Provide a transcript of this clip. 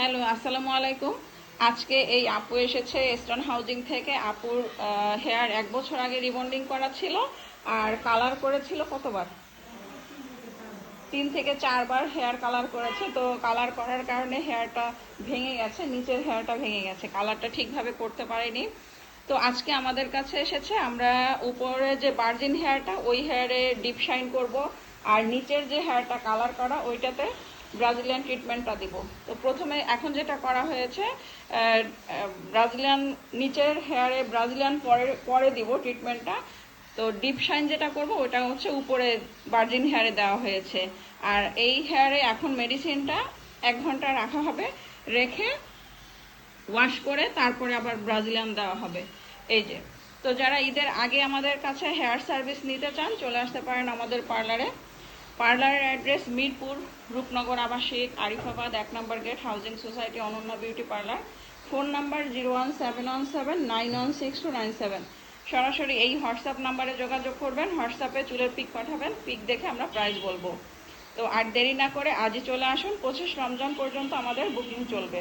Hello, আসসালামু আলাইকুম। আজকে এই আপু এসেছে ইস্টার্ন হাউজিং থেকে। আপুর হেয়ার এক বছর আগে রিবন্ডিং করা ছিল আর কালার করেছিল কতবার? তিন থেকে চারবার হেয়ার কালার করেছে। তো কালার করার কারণে হেয়ারটা ভেঙে গেছে, নিচের হেয়ারটা ভেঙে গেছে। কালারটা ঠিকভাবে করতে পারেনি। তো আজকে আমাদের কাছে এসেছে, আমরা উপরে যে বার্জিন হেয়ারটা ওই হেয়ারে ডিপ শাইন করব। আর নিচের যে হেয়ারটা কালার করা, ওইটাতে ব্রাজিলিয়ান ট্রিটমেন্টটা দিব। তো প্রথমে এখন যেটা করা হয়েছে ব্রাজিলিয়ান নিচের হেয়ারে ব্রাজিলিয়ান পরে পরে দিব ট্রিটমেন্টটা তো ডিপ শাইন যেটা করব, ওটা হচ্ছে উপরে বার্জিন হেয়ারে দেওয়া হয়েছে। আর এই হেয়ারে এখন মেডিসিনটা এক ঘণ্টা রাখা হবে, রেখে ওয়াশ করে তারপরে আবার ব্রাজিলিয়ান দেওয়া হবে। এই যে, তো যারা ঈদের আগে আমাদের কাছে হেয়ার সার্ভিস নিতে চান, চলে আসতে পারেন আমাদের পার্লারে পার্লারের অ্যাড্রেস মিরপুর, রূপনগর আবাসিক, আরিফাবাদ, এক number gate, housing society, Ananya beauty parlour. Phone number zero one seven one seven nine one six two nine seven. সরাসরি এই হোয়াটসঅ্যাপ নাম্বারে যোগাযোগ করবেন, হোয়াটসঅ্যাপে চুলের পিক পাঠাবেন, পিক দেখে আমরা প্রাইস বলব। তো আর দেরি না করে আজই চলে আসুন, পঁচিশ রমজান পর্যন্ত আমাদের বুকিং চলবে।